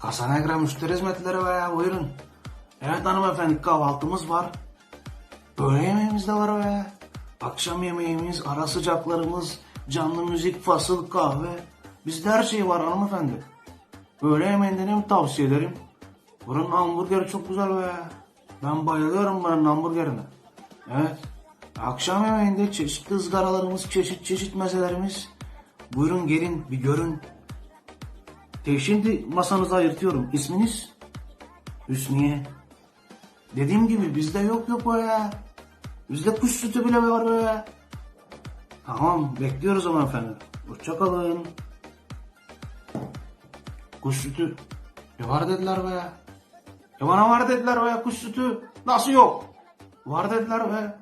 Kasanegra müşteri hizmetleri be buyurun. Evet hanımefendi kahvaltımız var. Öğle yemeğimiz de var be. Akşam yemeğimiz, ara sıcaklarımız, canlı müzik, fasıl, kahve. Bizde her şey var hanımefendi. Öğle yemeğinde ne tavsiye ederim? Buranın hamburgeri çok güzel be. Ben bayılıyorum buranın hamburgerine. Evet. Akşam yemeğinde çeşitli ızgaralarımız, çeşit çeşit mezelerimiz. Buyurun gelin bir görün. Te şimdi masanızı ayırtıyorum. İsminiz? Hüsniye. Dediğim gibi bizde yok yok o ya. Bizde kuş sütü bile var be. Tamam bekliyoruz ama efendim. Hoşçakalın. Kuş sütü. Ne var dediler be. Ya bana var dediler be kuş sütü. Nasıl yok? Var dediler be.